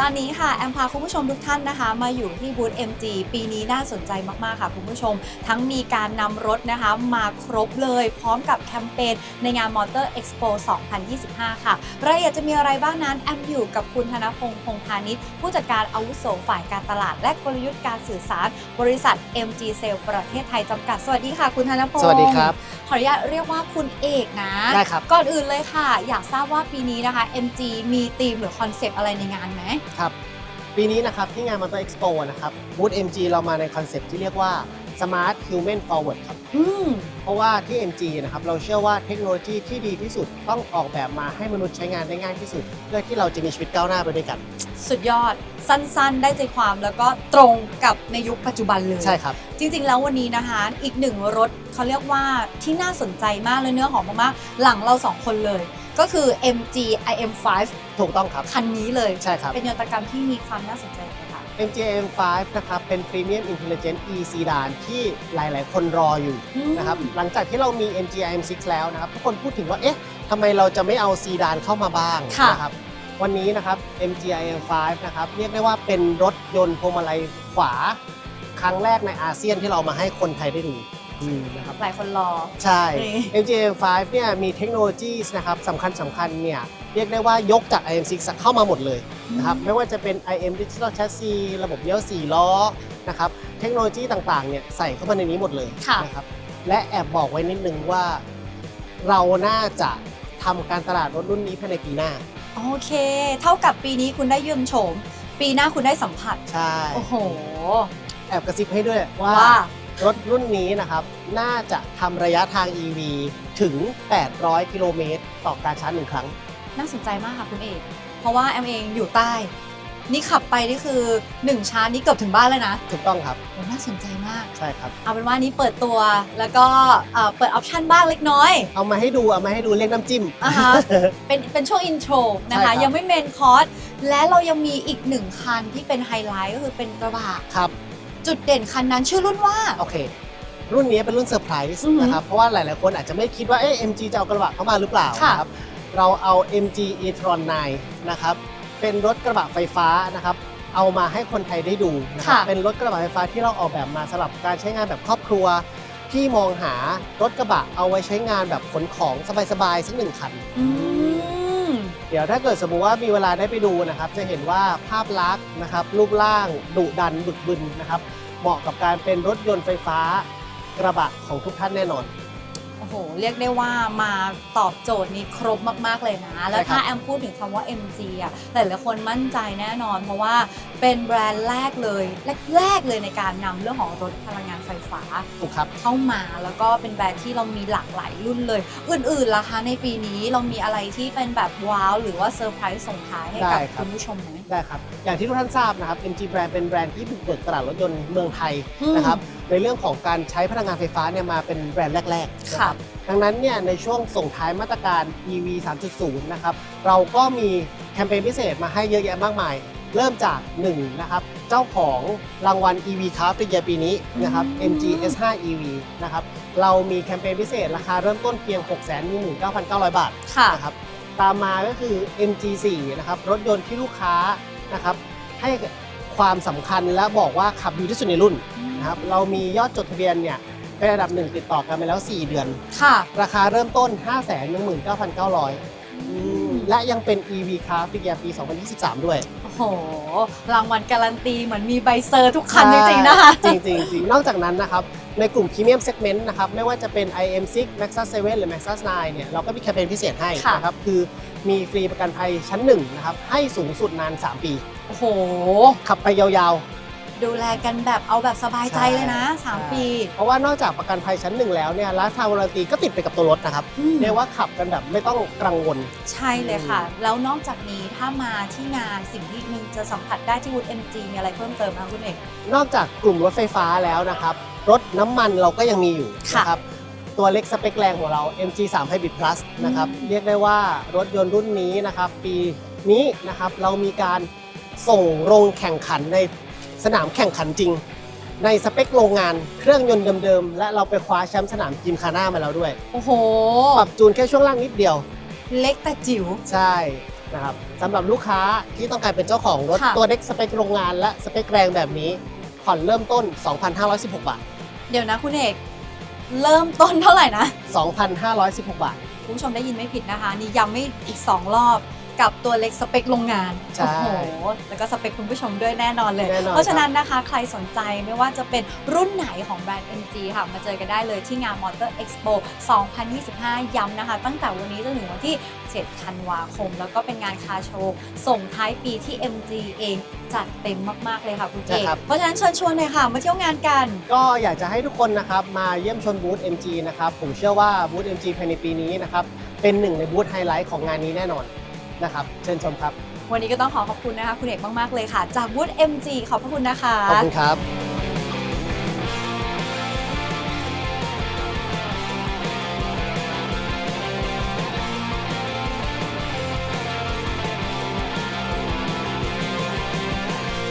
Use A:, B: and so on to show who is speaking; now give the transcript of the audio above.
A: ตอนนี้ค่ะแอมพาคุณผู้ชมทุกท่านนะคะ มาอยู่ที่บูธ MG ปีนี้น่าสนใจมากๆค่ะคุณผู้ชม ทั้งมีการนำรถนะคะมาครบเลยพร้อมกับแคมเปญในงาน Motor Expo 2025 ค่ะรายละเอียดจะมีอะไรบ้างนั้นแอมอยู่กับคุณธนพงษ์พงษ์พาณิชย์ผู้จัดการอาวุโสฝ่ายการตลาด และกลยุทธ์การสื่อสาร บริษัท MG Sale ประเทศไทยจำกัด สวัสดีค่ะ คุณธนพงษ์
B: สวัสดีครับ
A: ขออนุญาตเรียกว่าคุณเอกนะ
B: ได้ครับ
A: ก่อนอื่นเลยค่ะ อยากทราบว่าปีนี้นะคะ MG มีธีมหรือคอนเซปต์อะไรในงานไหม
B: ครับ ปีนี้นะครับที่งาน Motor Expo นะครับบูธ MG เรามาในคอนเซปต์ที่เรียกว่า Smart Human Forward ครับ
A: อืม
B: เพราะว่าที่ MG นะครับเราเชื่อว่าเทคโนโลยีที่ดีที่สุดต้องออกแบบมาให้มนุษย์ใช้งานได้ง่ายที่สุด เพื่อที่เราจะมีชีวิตก้าวหน้าไปด้วยกัน
A: สุดยอดสั้นๆ ได้ใจความแล้วก็ตรงกับในยุคปัจจุบันเลย
B: ใช่ครับ
A: จริงๆ แล้ววันนี้นะคะ อีกหนึ่งรถเขาเรียกว่าที่น่าสนใจมากเลยเนื้อหอมมากๆหลังเราสองคนเลย ก็คือ MG IM5
B: ถูกต้องครับ
A: คันนี้เลย
B: ใช่ครับ
A: เป็นยนตกรรมที่มีความน่าสนใจ เลยค่ะ
B: MG AM5 นะครับ เป็น Premium Intelligent E Sedan ที่หลาย ๆ คนรออยู่นะครับ หลังจากที่เรามี MG AM6 แล้วนะครับ ทุกคนพูดถึงว่า เอ๊ะทำไมเราจะไม่เอาซีดานเข้ามาบ้าง
A: ค่ะ
B: นะครับ วันนี้นะครับ MG AM5 นะครับ เรียกได้ว่าเป็นรถยนต์พวงมาลัยขวา ครั้งแรกในอาเซียนที่เรามาให้คนไทยได้ดู อืมนะครับ
A: หลายคนรอ
B: ใช่
A: นี่
B: MG AM5 เนี่ยมีเทคโนโลยีนะครับสำคัญสำคัญเนี่ยเรียกได้ว่ายกจาก IM6 เข้ามาหมดเลยนะครับไม่ว่าจะเป็น IM Digital Chassis ระบบเลี้ยว4ล้อนะครับเทคโนโลยีต่างๆเนี่ยใส่เข้ามาในนี้หมดเลย
A: ค่ะ
B: นะครับและแอบบอกไว้นิดนึงว่า เราน่าจะทำการตลาดรถรุ่นนี้ภายในปีหน้า
A: โอเค เท่ากับปีนี้คุณได้เยืมโฉม ปีหน้าคุณได้สัมผัส
B: ใช่
A: โอ้โห
B: แอบกระซิบให้ด้วยว่า
A: ว่า
B: รถรุ่นนี้นะครับ น่าจะทำระยะทาง EV ถึง 800 กิโลเมตร ต่อการชาร์จหนึ่งครั้ง
A: น่าสนใจมากค่ะคุณเอก เพราะว่าแอมเองอยู่ใต้ นี่ขับไปนี่คือ 1 ชาร์จนี่เกือบถึงบ้านเลยนะ
B: ถูกต้องครับ
A: โอ้น่าสนใจมาก
B: ใช่ครับ
A: เอาเป็นว่านี้เปิดตัวแล้วก็เอ่อเปิดออปชันบ้างเล็กน้อย
B: เอามาให้ดูเอามาให้ดูเรียกน้ำจิ้ม
A: อ่าฮะ เป็นเป็นช่วงอินโทรนะ
B: ใช่ครั
A: คะ
B: บ
A: ยังไม่เมนคอร์สและเรายังมีอีกหนึ่งคันที่เป็นไฮไลท์ก็คือเป็นกระบะ
B: ครับ
A: จุดเด่นคันนั้นชื่อรุ่นว่า
B: โอเค รุ่นนี้เป็นรุ่นเซอร์ไพรส์
A: อือหือ
B: นะครับ เพราะว่าหลายๆ คนอาจจะไม่คิดว่า เอ๊ะ MG จะเอากระบะเข้ามาหรือเปล่า
A: ค่ะ
B: นะครับ เราเอา MG e-tron 9 นะครับ เป็นรถกระบะไฟฟ้านะครับ เอามาให้คนไทยได้ดูนะครับ เป็นรถกระบะไฟฟ้าที่เราออกแบบมาสำหรับการใช้งานแบบครอบครัว ที่มองหารถกระบะเอาไว้ใช้งานแบบขนของสบายๆสักหนึ่งคัน
A: อืม
B: เดี๋ยวถ้าเกิดสมมุติว่ามีเวลาได้ไปดูนะครับ จะเห็นว่าภาพลักษณ์นะครับรูปร่างดุดันบึกบึนนะครับ เหมาะกับการเป็นรถยนต์ไฟฟ้ากระบะของทุกท่านแน่นอน
A: หเรียกได้ว่ามาตอบโจทย์นี้ครบมาก ๆ เลยนะ แล้ว
B: ใช่ครับ
A: ถ้าแอมพูดถึงคำว่า MG อะหลายๆคนมั่นใจแน่นอน เพราะว่าเป็นแบรนด์แรกเลยแรกๆเลยในการนำเรื่องของรถพลังงานไฟฟ้า
B: ถูกครับ
A: เข้ามาแล้วก็เป็นแบรนด์ที่เรามีหลากหลายรุ่นเลย อื่นๆล่ะคะในปีนี้เรามีอะไรที่เป็นแบบว้าว หรือว่าเซอร์ไพรส์ส่งท้ายให้กับ
B: ได้ครับ
A: คุณผู้ชมไหม
B: ได้ครับ อย่างที่ทุกท่านทราบนะครับ MG Brand เป็นแบรนด์ที่บุกเบิกตลาดรถยนต์เมืองไทย
A: อืม
B: นะครับในเรื่องของการใช้พลังงานไฟฟ้าเนี่ยมาเป็นแบรนด์แรกๆนะ
A: ค่ะ
B: ดังนั้นเนี่ยในช่วงส่งท้ายมาตรการ EV 3.0 นะครับเราก็มีแคมเปญพิเศษมาให้เยอะแยะมากมาย เริ่มจาก1นะครับเจ้าของรางวัล EV Car of the Year ปีนี้นะครับ
A: อืม
B: MG S5 EV นะครับเรามีแคมเปญพิเศษราคาเริ่มต้นเพียง 619,900 บาท
A: ค่ะ
B: นะครับตามมาก็คือ MG4 นะครับรถยนต์ที่ลูกค้านะครับให้ ความสำคัญและบอกว่าขับดีที่สุดในรุ่นนะครับเรามียอดจดทะเบียนเนี่ยเป็นระดับหนึ่งติดต่อกันไปแล้ว 4 เดือน
A: ค่ะ
B: ราคาเริ่มต้น 5 1 9 9 0 0อืมและยังเป็น EV Car ฟิกเ e ปี 2023 ด้วย
A: โอ้โห รางวัลการันตีเหมือนมีใบเซอร์ทุกคันจริงๆนะคะ
B: จริงๆจริงๆนอกจากนั้นนะครับ ในกลุ่ม Premium Segment นะครับ ไม่ว่าจะเป็น IM6 Maxus 7 หรือ Maxus 9 เนี่ย เราก็มีแคมเปญพิเศษให้
A: ค่ะ
B: นะครับ คือมีฟรีประกันภัยชั้น1นะครับ ให้สูงสุดนาน 3 ปี
A: โอ้โห
B: ขับไปยาว
A: ดูแลกันแบบเอาแบบสบายใจเลยนะ
B: ใช่
A: 3ปี
B: ๆ เพราะว่านอกจากประกันภัยชั้น1แล้วเนี่ยรัฐาวารันตีก็ติดไปกับตัวรถนะครับ
A: อืม
B: เรียกว่าขับกันแบบไม่ต้องกังวล
A: ใช่เลยค่ะ แล้วนอกจากนี้ถ้ามาที่งานสิ่งที่มึงจะสัมผัสได้ที่วูด MG มีอะไรเพิ่มเติมคะคุณเอก
B: นอกจากกลุ่มรถไฟฟ้าแล้วนะครับรถน้ำมันเราก็ยังมีอยู่
A: ค่ะ
B: นะครับตัวเล็กสเปคแรงของเรา MG3 Hybrid Plus นะครับ
A: อืม
B: เรียกได้ว่ารถยนต์รุ่นนี้นะครับ ปีนี้นะครับเรามีการ ส่งลงแข่งขันในสนามแข่งขันจริง ในสเปคโรงงานเครื่องยนต์เดิมๆ และเราไปคว้าแชมป์สนามจิมคาน่ามาแล้วด้วย
A: โอ้โห
B: ปรับจูนแค่ช่วงล่างนิดเดียว
A: เล็กแต่จิ๋ว
B: ใช่นะครับสำหรับลูกค้าที่ต้องการเป็นเจ้าของรถ
A: ค่ะ
B: ตัวเด็กสเปคโรงงานและสเปคแรงแบบนี้ผ่อนเริ่มต้น 2,516 บาท
A: เดี๋ยวนะคุณเอก เริ่มต้นเท่าไหร่นะ
B: 2,516 บาท
A: คุณผู้ชมได้ยินไม่ผิดนะคะ นี่ย้ำไม่อีก 2 รอบ กับตัวเล็กสเปคโรงงาน
B: ใช่
A: โอ้โหแล้วก็สเปคคุณผู้ชมด้วยแน่นอนเลย
B: แน่นอน
A: เพราะฉะนั้นนะคะใครสนใจไม่ว่าจะเป็นรุ่นไหนของแบรนด์ MG ค่ะ มาเจอกันได้เลยที่งาน Motor Expo 2025 ย้ำนะคะ ตั้งแต่วันนี้จนถึงวันที่ 7 ธันวาคม แล้วก็เป็นงานคาร์โชว์ ส่งท้ายปีที่ MG เองจัดเต็มมาก ๆ เลยค่ะคุณเอก
B: นะครับ
A: เพราะฉะนั้นเชิญชวนเลยค่ะ มาเที่ยวงานกัน
B: ก็อยากจะให้ทุกคนนะครับมาเยี่ยมชมบูธ MG นะครับ ผมเชื่อว่าบูธ MG ภายในปีนี้นะครับ เป็นหนึ่งในบูธไฮไลท์ของงานนี้แน่นอน นะครับ เชิญชมครับ
A: วันนี้ก็ต้องขอขอบคุณนะคะ คุณเอกมาก ๆ เลยค่ะ จากบูธ MG ขอบพระคุณนะคะ
B: ขอบคุณครับ